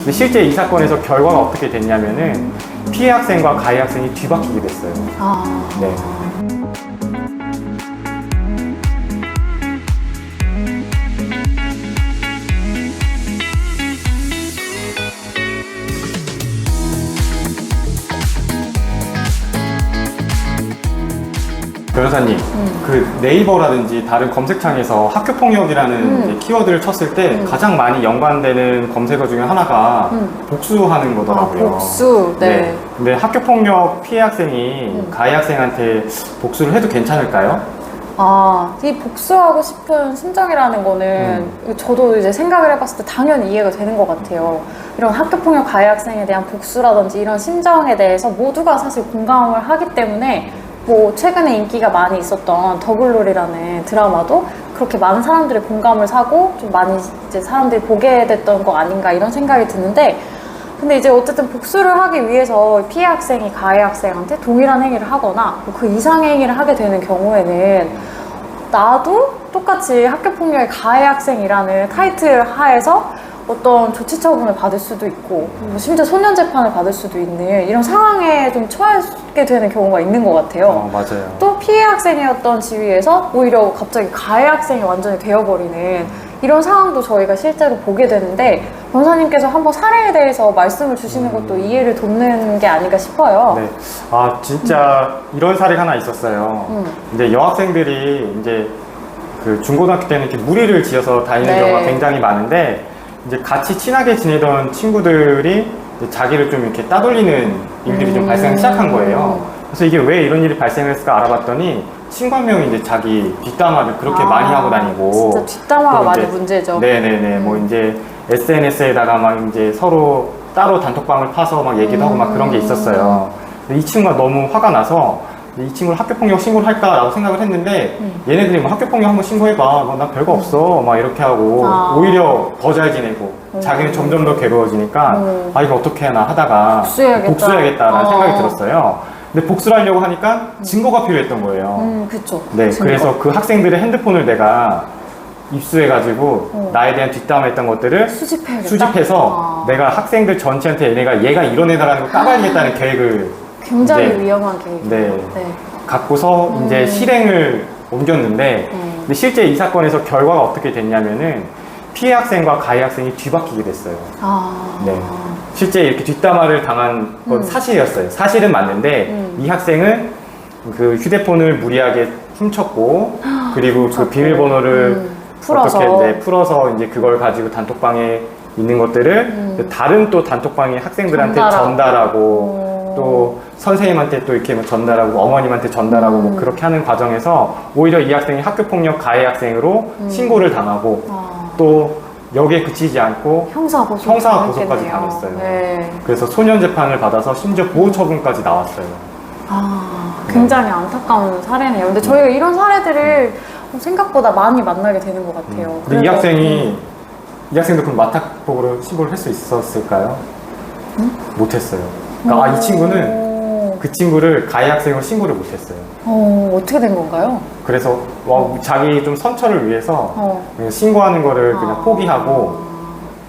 근데 실제 이 사건에서 결과가 어떻게 됐냐면은 피해 학생과 가해 학생이 뒤바뀌게 됐어요. 아, 네. 변호사님, 그 네이버라든지 다른 검색창에서 학교 폭력이라는 음. 이제 키워드를 쳤을 때 가장 많이 연관되는 검색어 중에 하나가 음. 복수하는 아, 거더라고요. 복수. 네. 근데 학교 폭력 피해 학생이 음. 가해 학생한테 복수를 해도 괜찮을까요? 아, 이 복수하고 싶은 심정이라는 거는 음. 저도 이제 생각을 해봤을 때 당연히 이해가 되는 것 같아요. 이런 학교폭력 가해 학생에 대한 복수라든지 이런 심정에 대해서 모두가 사실 공감을 하기 때문에 뭐 최근에 인기가 많이 있었던 더글로리라는 드라마도 그렇게 많은 사람들이 공감을 사고 좀 많이 이제 사람들이 보게 됐던 거 아닌가 이런 생각이 드는데 근데 이제 어쨌든 복수를 하기 위해서 피해 학생이 가해 학생한테 동일한 행위를 하거나 뭐그 이상의 행위를 하게 되는 경우에는 나도 똑같이 학교폭력의 가해 학생이라는 타이틀 하에서 어떤 조치 처분을 받을 수도 있고 뭐 심지어 소년 재판을 받을 수도 있는 이런 상황에 좀 처하게 되는 경우가 있는 것 같아요. 어, 맞아요. 또 피해 학생이었던 지위에서 오히려 갑자기 가해 학생이 완전히 되어버리는 이런 상황도 저희가 실제로 보게 되는데 변사님께서 한번 사례에 대해서 말씀을 주시는 것도 이해를 돕는 게 아닌가 싶어요. 네. 아, 진짜 이런 사례가 하나 있었어요. 음. 근데 여학생들이 이제 그 중고등학교 때는 이렇게 무리를 지어서 다니는 네. 경우가 굉장히 많은데 이제 같이 친하게 지내던 친구들이 자기를 좀 이렇게 따돌리는 일들이 좀 음. 발생하기 시작한 거예요. 그래서 이게 왜 이런 일이 발생했을까 알아봤더니 친구 한 명이 이제 자기 뒷담화를 그렇게 아, 많이 하고 다니고 진짜 뒷담화가 많이 문제죠. 네네네. 뭐 음. 이제 SNS에다가 막 이제 서로 따로 단톡방을 파서 막 얘기도 하고 막 그런 게 음. 있었어요. 근데 이 친구가 너무 화가 나서 이 친구를 학교폭력 신고를 할까라고 생각을 했는데 음. 얘네들이 뭐 학교폭력 한번 신고해봐. 뭐나 별거 없어. 막 이렇게 하고 아. 오히려 더 잘 지내고 음. 자기는 점점 더 괴로워지니까 음. 아 이거 어떻게 하나 하다가 복수해야겠다. 복수해야겠다라는 어. 생각이 들었어요. 근데 복수를 하려고 하니까 증거가 필요했던 거예요. 음, 그쵸. 네, 증거. 그래서 그 학생들의 핸드폰을 내가 입수해가지고 어. 나에 대한 뒷담화했던 것들을 수집해야겠다. 수집해서 아. 내가 학생들 전체한테 얘네가 얘가 이런 애다라는 걸 까발리겠다는 계획을 굉장히 이제- 위험한 계획이에요. 네. 갖고서 음. 이제 실행을 옮겼는데 음. 근데 실제 이 사건에서 결과가 어떻게 됐냐면은 피해 학생과 가해 학생이 뒤바뀌게 됐어요. 아. 네. 실제 이렇게 뒷담화를 당한 건 음. 사실이었어요. 사실은 맞는데 음. 이 학생은 그그 휴대폰을 무리하게 훔쳤고 그리고 그 훔쳤고. 비밀번호를 음, 풀어서. 어떻게 네, 풀어서 이제 그걸 가지고 단톡방에 있는 것들을 음. 다른 또 단톡방의 학생들한테 전달하고. 전달하고, 어. 또 선생님한테 또 이렇게 뭐 전달하고 어머님한테 전달하고 뭐 음. 그렇게 하는 과정에서 오히려 이 학생이 학교 폭력 가해 학생으로 음. 신고를 당하고 아. 또 여기에 그치지 않고 형사 고소 형사. 고소까지 당했어요. 네. 그래서 소년 재판을 받아서 심지어 보호 처분까지 나왔어요. 아, 굉장히 안타까운 사례네요. 근데 저희가 이런 사례들을 생각보다 많이 만나게 되는 것 같아요. 음. 근데 이 그래서- 학생이 이 학생도 그럼 마탁복으로 신고를 할 수 있었을까요? 못했어요. 그러니까 아, 이 친구는 오. 그 친구를 가해 학생으로 신고를 못했어요. 어, 어떻게 된 건가요? 그래서 와, 자기 좀 선처를 위해서 어. 그냥 신고하는 거를 그냥 아. 포기하고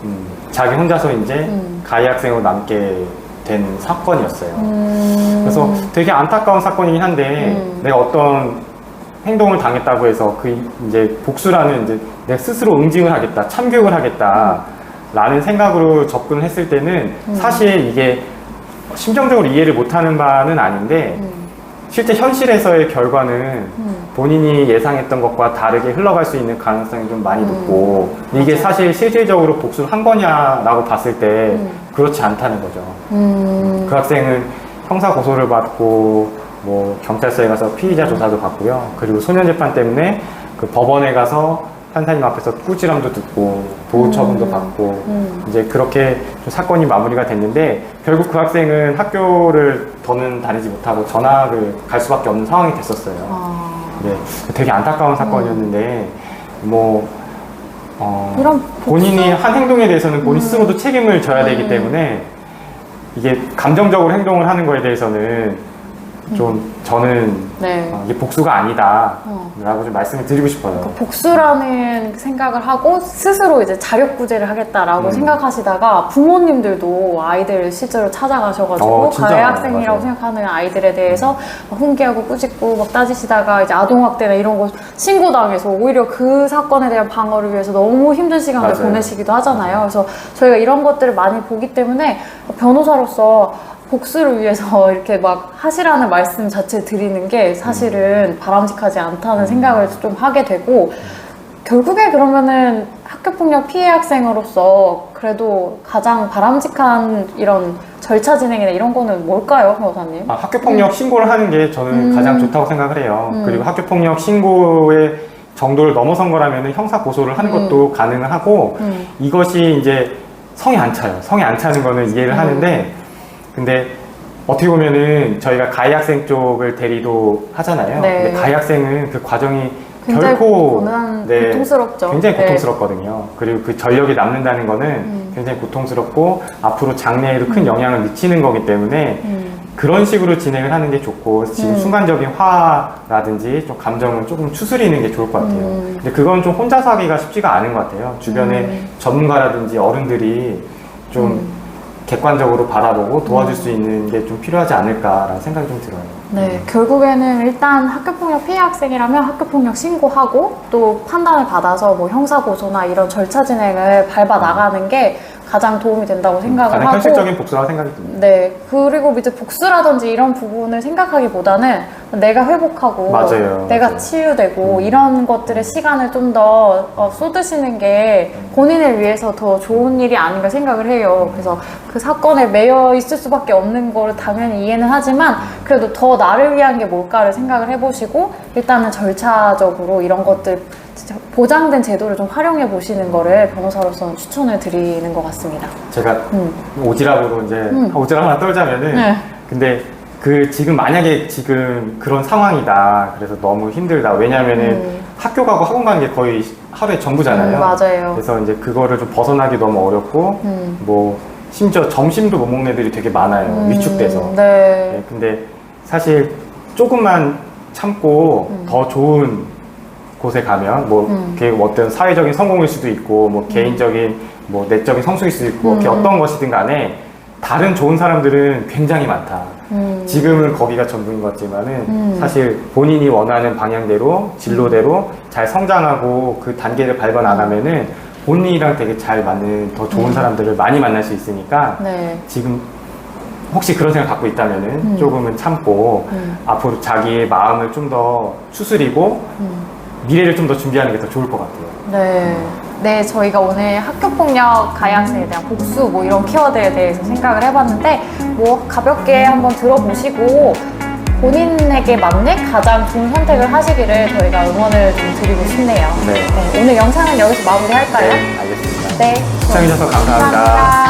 음, 자기 혼자서 이제 음. 가해 학생으로 남게 된 사건이었어요. 음. 그래서 되게 안타까운 사건이긴 한데 음. 내가 어떤 행동을 당했다고 해서 그 이제 복수라는 이제 내가 스스로 응징을 하겠다, 참교육을 하겠다. 라는 생각으로 접근을 했을 때는 음. 사실 이게 심정적으로 이해를 못하는 바는 아닌데 음. 실제 현실에서의 결과는 음. 본인이 예상했던 것과 다르게 흘러갈 수 있는 가능성이 좀 많이 음. 높고 이게 맞아요. 사실 실질적으로 복수를 한 거냐라고 봤을 때 음. 그렇지 않다는 거죠. 음. 그 학생은 형사 고소를 받고 뭐 경찰서에 가서 피의자 조사도 받고요. 그리고 소년 재판 때문에 그 법원에 가서 판사님 앞에서 꾸지람도 듣고 보호 처분도 음. 받고 음. 이제 그렇게 좀 사건이 마무리가 됐는데 결국 그 학생은 학교를 더는 다니지 못하고 전학을 갈 수밖에 없는 상황이 됐었어요. 아. 네, 되게 안타까운 사건이었는데 뭐 어, 이런 복수? 본인이 한 행동에 대해서는 본인 음. 스스로도 책임을 져야 되기 음. 때문에 이게 감정적으로 행동을 하는 거에 대해서는 좀 저는 네. 어, 이게 복수가 아니다 어. 라고 좀 말씀을 드리고 싶어요. 그 복수라는 생각을 하고 스스로 이제 자력구제를 하겠다라고 음. 생각하시다가 부모님들도 아이들 실제로 찾아가셔가지고 어, 진짜 가해 많아요. 학생이라고 맞아요. 생각하는 아이들에 대해서 막 훈계하고 꾸짖고 막 따지시다가 이제 아동학대나 이런 거 신고당해서 오히려 그 사건에 대한 방어를 위해서 너무 힘든 시간을 맞아요. 보내시기도 하잖아요. 그래서 저희가 이런 것들을 많이 보기 때문에 변호사로서 복수를 위해서 이렇게 막 하시라는 말씀 자체 드리는 게 사실은 바람직하지 않다는 생각을 좀 하게 되고 결국에 그러면은 학교폭력 피해 학생으로서 그래도 가장 바람직한 이런 절차 진행이나 이런 거는 뭘까요, 변호사님? 아, 학교폭력 신고를 하는 게 저는 음. 가장 좋다고 생각을 해요. 음. 그리고 학교폭력 신고의 정도를 넘어선 거라면 형사 고소를 하는 음. 것도 가능을 하고 음. 이것이 이제 성이 안 차요. 성이 안 차는 거는 이해를 음. 하는데 근데 어떻게 보면은 저희가 가해 학생 쪽을 대리도 하잖아요. 네. 근데 가해 학생은 그 과정이 굉장히 결코 고난, 네, 고통스럽죠. 굉장히 네. 고통스럽거든요. 그리고 그 전력이 남는다는 거는 음. 굉장히 고통스럽고 앞으로 장래에도 큰 영향을 미치는 거기 때문에 음. 그런 식으로 진행을 하는 게 좋고 지금 음. 순간적인 화라든지 좀 감정을 조금 추스리는 게 좋을 것 같아요. 음. 근데 그건 좀 혼자서 하기가 쉽지가 않은 것 같아요. 주변에 음. 전문가라든지 어른들이 좀 음. 객관적으로 바라보고 도와줄 수 있는 게 좀 필요하지 않을까라는 생각이 좀 들어요. 네, 결국에는 일단 학교폭력 피해 학생이라면 학교폭력 신고하고 또 판단을 받아서 뭐 형사고소나 이런 절차 진행을 밟아 나가는 게 가장 도움이 된다고 생각을 가장 하고 현실적인 복수라고 생각이 듭니다. 네, 그리고 이제 복수라든지 이런 부분을 생각하기보다는 내가 회복하고 맞아요. 내가 맞아요. 치유되고 음. 이런 것들에 시간을 좀 더 쏟으시는 게 본인을 위해서 더 좋은 일이 아닌가 생각을 해요. 그래서 그 사건에 매여 있을 수밖에 없는 거를 당연히 이해는 하지만 그래도 더 나를 위한 게 뭘까를 생각을 해보시고 일단은 절차적으로 이런 것들 진짜 보장된 제도를 좀 활용해 보시는 거를 변호사로서는 추천을 드리는 것 같습니다. 제가 음. 오지랖으로 이제 음. 오지랖 하나 떨자면은 네. 근데 그 지금 만약에 지금 그런 상황이다 그래서 너무 힘들다 왜냐면은 음. 학교 가고 학원 가는 게 거의 하루의 전부잖아요 음, 맞아요. 그래서 이제 그거를 좀 벗어나기 너무 어렵고 음. 뭐 심지어 점심도 못 먹는 애들이 되게 많아요 음, 위축돼서 네. 네, 근데 사실 조금만 참고 음. 더 좋은 곳에 가면 뭐 음. 그게 어떤 사회적인 성공일 수도 있고 뭐 개인적인 뭐 내적인 성숙일 수도 있고 그게 음. 어떤 것이든 간에 다른 좋은 사람들은 굉장히 많다. 음. 지금은 거기가 전부인 것 같지만은 음. 사실 본인이 원하는 방향대로 진로대로 잘 성장하고 그 단계를 밟아 나가면은 본인이랑 되게 잘 맞는 더 좋은 음. 사람들을 많이 만날 수 있으니까 네. 지금 혹시 그런 생각 갖고 있다면은 음. 조금은 참고 음. 앞으로 자기의 마음을 좀 더 추스리고 음. 미래를 좀 더 준비하는 게 더 좋을 것 같아요. 네. 네, 저희가 오늘 학교폭력 학생에 대한 복수 뭐 이런 키워드에 대해서 생각을 해봤는데 뭐 가볍게 한번 들어보시고 본인에게 맞는 가장 좋은 선택을 하시기를 저희가 응원을 좀 드리고 싶네요. 네. 오늘 영상은 여기서 마무리할까요? 네, 알겠습니다. 네. 시청해주셔서 감사합니다. 감사합니다.